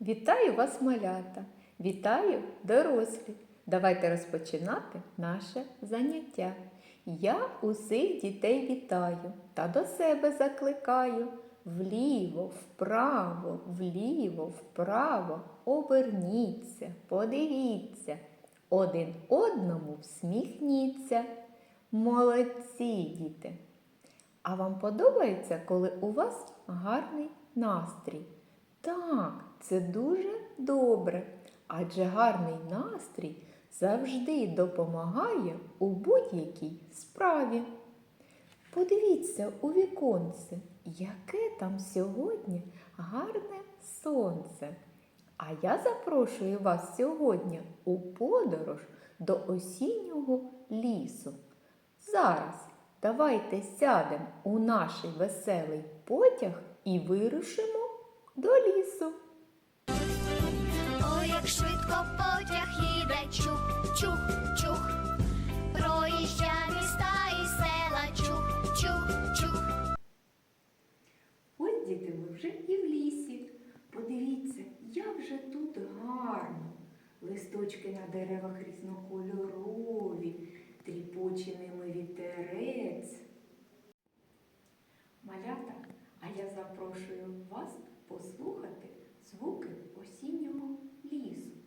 Вітаю вас, малята! Вітаю дорослі! Давайте розпочинати наше заняття. Я усіх дітей вітаю та до себе закликаю. Вліво, вправо, вліво, вправо, оберніться, подивіться, один одному всміхніться. Молодці, діти! А вам подобається, коли у вас гарний настрій? Так, це дуже добре, адже гарний настрій завжди допомагає у будь-якій справі. Подивіться у віконце, яке там сьогодні гарне сонце. А я запрошую вас сьогодні у подорож до осіннього лісу. Зараз давайте сядемо у наш веселий потяг і вирушимо до лісу. Їде, чух, чух, чух. Проїжджає міста і села, чух, чух, чух. Ось діти, ми вже і в лісі. Подивіться, як же тут гарно. Листочки на деревах різнокольорові, тріпоче ними вітерець. Малята, а я запрошую вас послухати звуки осіннього лісу.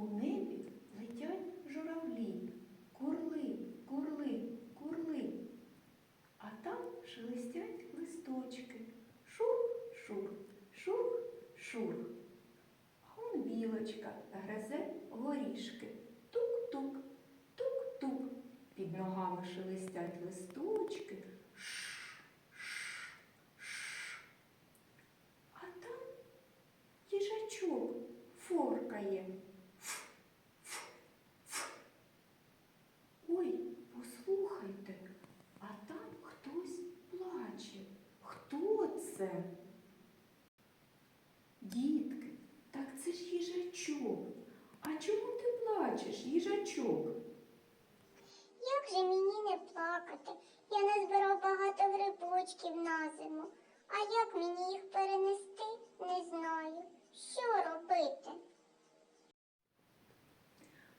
У небі летять журавлі. Курли, курли, курли. А там шелестять листочки. Шур-шур, шур-шур. А он білочка гризе горішки. Тук-тук, тук-тук. Під ногами шелестять листочки. Ш-ш-ш. А там їжачок форкає. Це? Дітки, так це ж їжачок. А чому ти плачеш, їжачок? Як же мені не плакати? Я назбирав багато грибочків на зиму. А як мені їх перенести, не знаю. Що робити?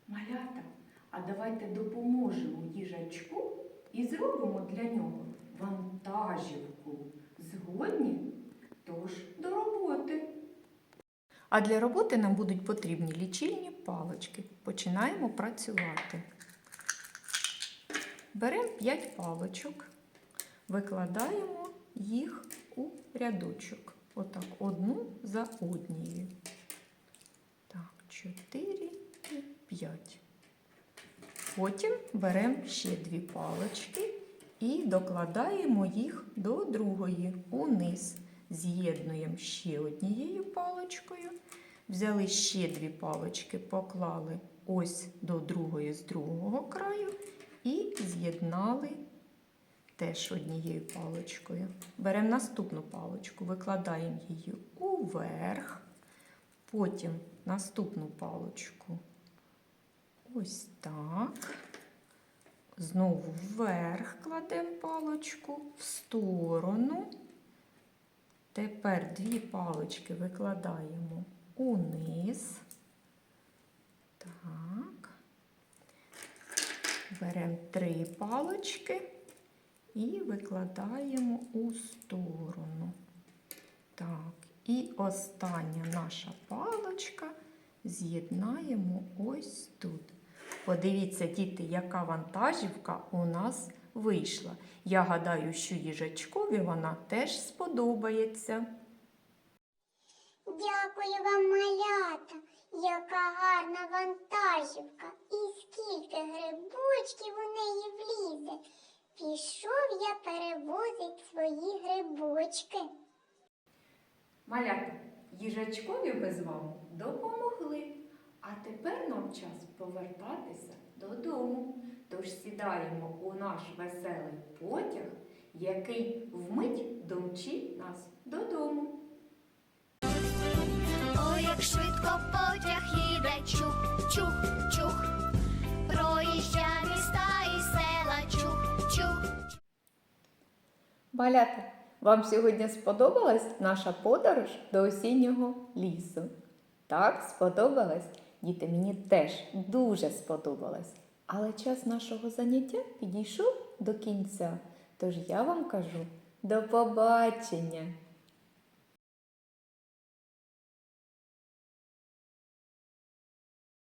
Малята, а давайте допоможемо їжачку і зробимо для нього вантажівку. Згодні? Тож до роботи. А для роботи нам будуть потрібні лічильні палички. Починаємо працювати. Беремо 5 паличок, викладаємо їх у рядочок. Отак, одну за однією. Так, 4 і 5. Потім беремо ще дві палички і докладаємо їх до другої униз. З'єднуємо ще однією паличкою. Взяли ще дві палички, поклали ось до другої з другого краю і з'єднали теж однією паличкою. Беремо наступну паличку, викладаємо її уверх, потім наступну паличку ось так. Знову вверх кладемо паличку, в сторону. Тепер дві палички викладаємо униз. Так. Беремо три палички і викладаємо у сторону. Так, і остання наша паличка з'єднаємо ось тут. Подивіться, діти, яка вантажівка у нас вийшла. Я гадаю, що їжачкові вона теж сподобається. Дякую вам, малята. Яка гарна вантажівка. І скільки грибочків у неї влізе. Пішов я перевозить свої грибочки. Малята, їжачкові ми з вами допомогли. А тепер нам час повертатися додому. Тож сідаємо у наш веселий потяг, який вмить домчить нас додому. Ой, як швидко потяг їде, чух, чух, чух. Проїжджає міста і села, чух, чух. Малята, Вам сьогодні сподобалась наша подорож до осіннього лісу? Так, сподобалась? Діти, мені теж дуже сподобалось. Але час нашого заняття підійшов до кінця. Тож я вам кажу до побачення!